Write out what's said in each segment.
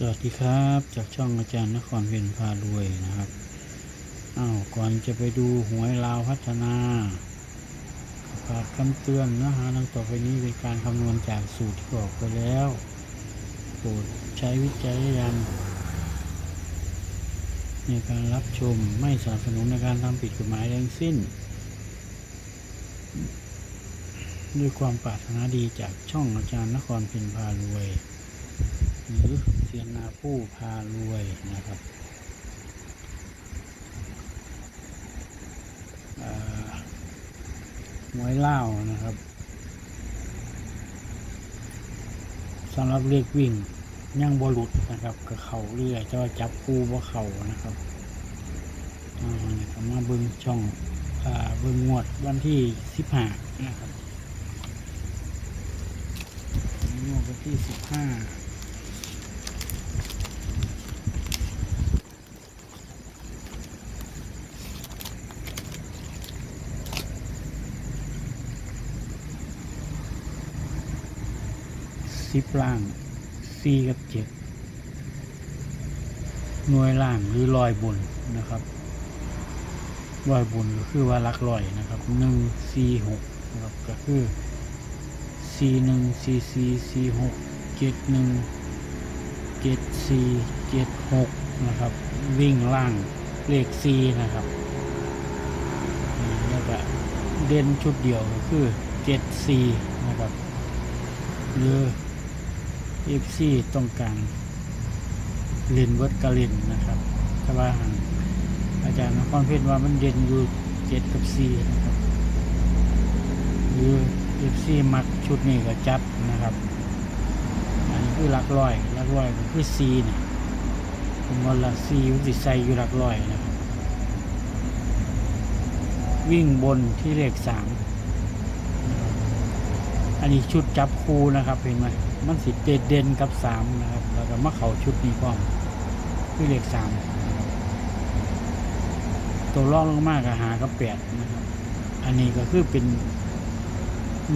สวัสดีครับจากช่องอาจารย์นครเพ็ญพารวยนะครับอ้าวก่อนจะไปดูหวยลาวพัฒนาฝากคำเตือนนื้อหาดังต่อไปนี้เป็นการคำนวณจากสูตรที่บอกไปแล้วโปรดใช้วิจัยญาณในการรับชมไม่สนับสนุนในการทำผิดกฎหมายทั้งสิ้น ด้วยความปรารถนาดีจากช่องอาจารย์นครเพ็ญพารวย หรือ ยนนาผู้พารวยนะครับหวยเล่านะครับสำหรับเลขวิ่งยังบหลุดนะครับกับเขาเรื่อยจะจับคู่บ่เขานะครับอ่าก็มาเบิ้งช่องเบิ้งงวดวันที่สิบห้านะครับงวดวันที่สิบห้า สิบล่างสี่กับเจ็ดหน่วยล่างหรือลอยบนนะครับลอยบนก็คือว่าลักลอยนะครับหนึ่งสี่หกนะครับก็คือสี่หนึ่งสี่สี่สี่หกเจ็ดหนึ่งเจ็ดสี่เจ็ดหกนะครับ วิ่งล่างเลขสี่นะครับแล้วก็เด่นชุดเดียวก็คือเจ็ดสี่นะครับหรือ เอฟซีต้องการเล่นเวิร์ดกะเล่นนะครับแต่ว่าอาจารย์นครเพชรว่ามันเด่นอยู่เจ็ดกับสี่นะครับหรือเอฟซีมักชุดนี้ก็จัดนะครับ อันนี้คือหลักร้อยหลักร้อยก็คือซีเนี่ยผมว่าหลักซีมันสิใส่อยู่หลักร้อยนะครับวิ่งบนที่เลขสามอันนี้ชุดจับคู่นะครับเห็นไหม มันสิเด่นเด่นกับสามนะครับ แล้วก็มาเขาชุดนี้พร้อมคือเลขสามตัวร่องลงมากกับหากับแปดนะครับ อันนี้ก็คือเป็น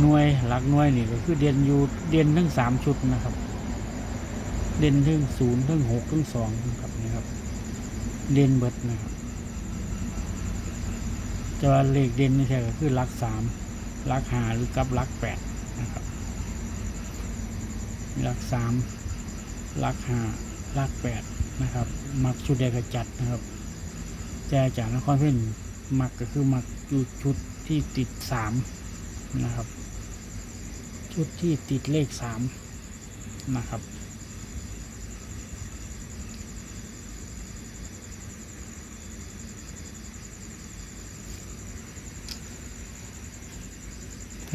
หน่วยหลักหน่วยนี่ก็คือเด่นอยู่เด่นทั้งสามชุดนะครับ เด่นทั้งศูนย์ทั้งหกทั้งสองนะครับนี่ครับ เด่นเบิดนะครับแต่ว่าเลขเด่นนี่ใช่ก็คือหลักสามหลักหาหรือกับหลักแปดนะครับ หลักสามหลักห้าหลักแปดนะครับ มักชุดใดก็จัดนะครับ แต่จากนครเพ่นมักก็คือมักอยู่ชุดที่ติดสามนะครับ ชุดที่ติดเลขสามนะครับ อ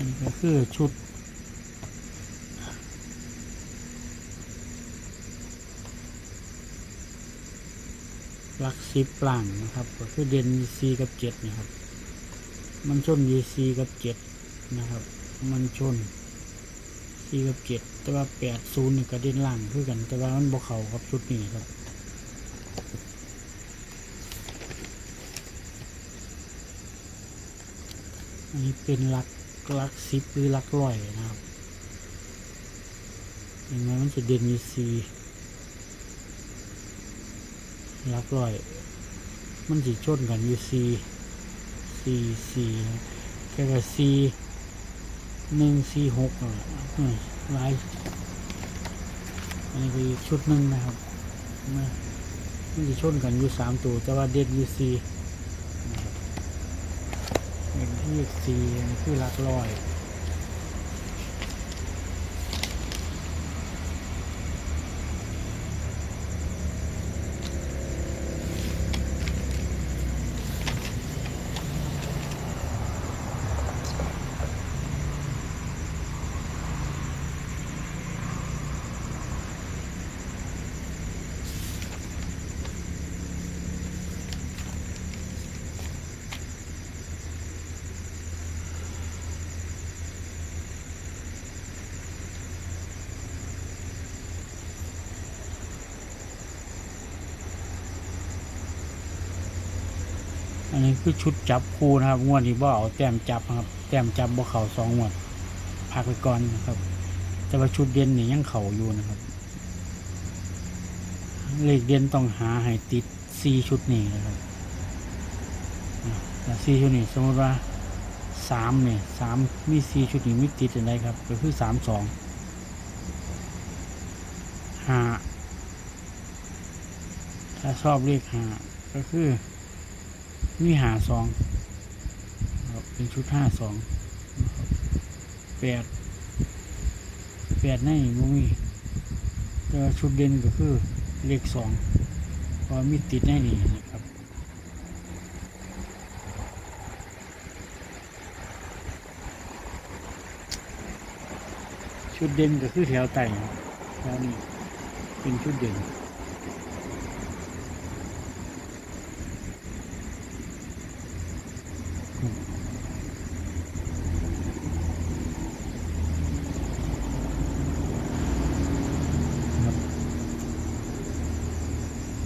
ั นนี้ก็คือชุด ลักสิบหลังนะครับ ก็คือเด่นซีกับเจ็ดนะครับ มันชนยีซีกับเจ็ดนะครับ มันชนซีกับเจ็ดแต่ว่าแปดศูนย์นี่ก็เด่นล่างคือกัน แต่ว่ามันบกเขาครับชุดนี้ครับอันนี้เป็นหลัก ลักสิบหรือลักร้อยนะครับเห็นไหมมันจะเด่นมีซีลักร้อย มันจะชนกันอยู่ซีซีซีแค่กับซีหนึ่งซีหกอะอืมหลายอันนี้ก็อีกชุดหนึ่งนะครับมันจะชนกันอยู่สามตัวแต่ว่าเด่นอยู่ซี เป็นที่สี่คือหลักร้อย นี้คือชุดจับคู่นะครับ งวดนี้บ่เอาแต้มจับนะครับ แต้มจับบ่เข่าสองงวดพักไปก่อนนะครับ แต่ว่าชุดเด่นนี่ยังเข่าอยู่นะครับ เลขเด่นต้องหาให้ติดสี่ชุดนี้นะครับสี่ชุดนี้สมมติว่าสามเนี่ยสามมีสี่ชุดนี้มีติดอะไรครับ ก็คือสามสองห้าถ้าชอบเลขห้าก็คือ มีหาสองเป็นชุดห้าสองแปดแปดในมุมีแต่ว่ชุดเด่นก็คือเลขสองพอมีติดในนี่นะครับชุดเด่นก็คือแถวไต่แถวนี้เป็นชุดเด่น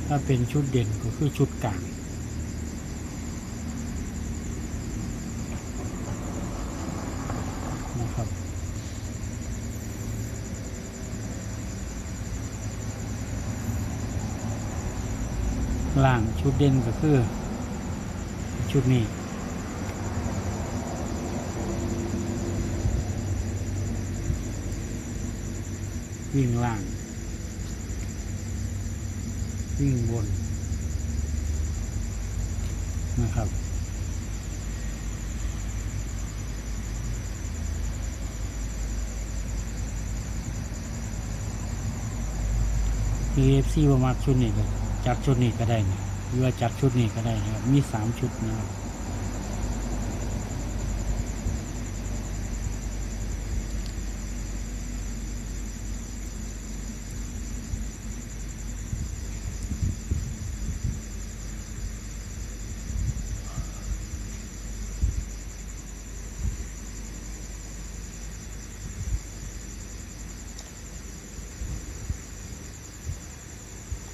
ถ้าเป็นชุดเด่นก็คือชุดกลางนะครับล่างชุดเด่นก็คือ ชุดนี้วิ่งล่าง วิ่งบนนะครับเอฟซีประมาณชุดนี้ก็จากชุดนี้ก็ได้นะหรือว่าจากชุดนี้ก็ได้นะครับมีสามชุดนะครับ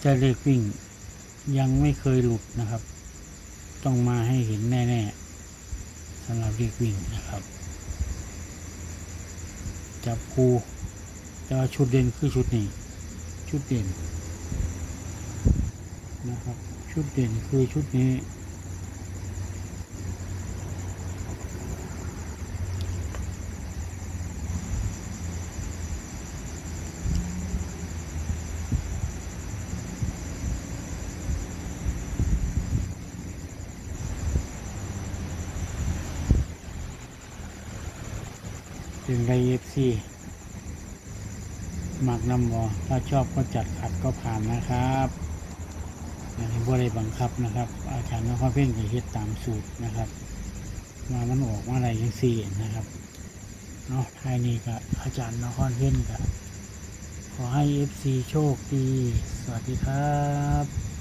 จะเลขวิ่ง ยังไม่เคยหลุดนะครับ ต้องมาให้เห็นแน่ๆสำหรับเลขวิ่งนะครับ จับคูแต่ว่าชุดเด่นคือชุดนี้ ชุดเด่นนะครับ ชุดเด่นคือชุดนี้ ถึงไดเอฟซีมักน้ำบอถ้าชอบก็จัดขัดก็ผ่านนะครับอันนี้บ่ได้บังคับนะครับ อาจารย์นครเพ่งจะเฮ็ดตามสูตรนะครับมามันออกมาอะไรยังสี่นะครับเนาะท้ายนี้ก็อาจารย์นครเพ่งก็ขอให้เอฟซีโชคดี สวัสดีครับ